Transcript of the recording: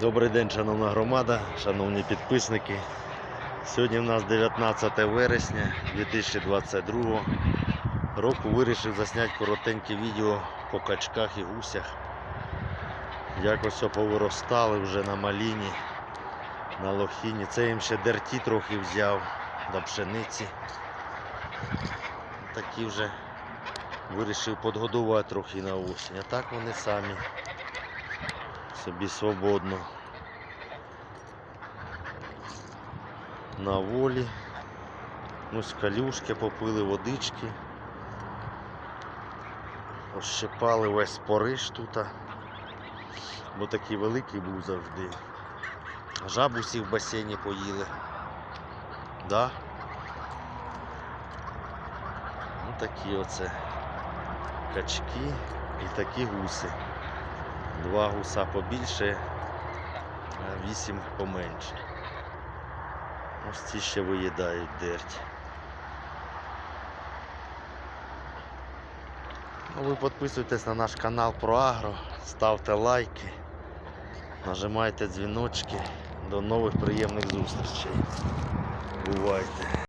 Добрий день, шановна громада, шановні підписники. Сьогодні в нас 19 вересня 2022 року. Вирішив засняти коротеньке відео по качках і гусях. Як ось повиростали вже на маліні, на лохіні. Це їм ще дерті трохи взяв до пшениці. Такі вже вирішив подгодувати трохи на осінь. А так вони самі собі свободно. На волі. Ось калюшки попили водички. Ощипали весь пориш тут. Бо такий великий був завжди. Жаб усі в басейні поїли. Да? Ну такі оце качки і такі гуси. Два гуса побільше, а вісім поменше. Ось ці ще виїдають дерть. Ну, ви підписуйтесь на наш канал про Агро, ставте лайки, нажимайте дзвіночки. До нових приємних зустрічей. Бувайте!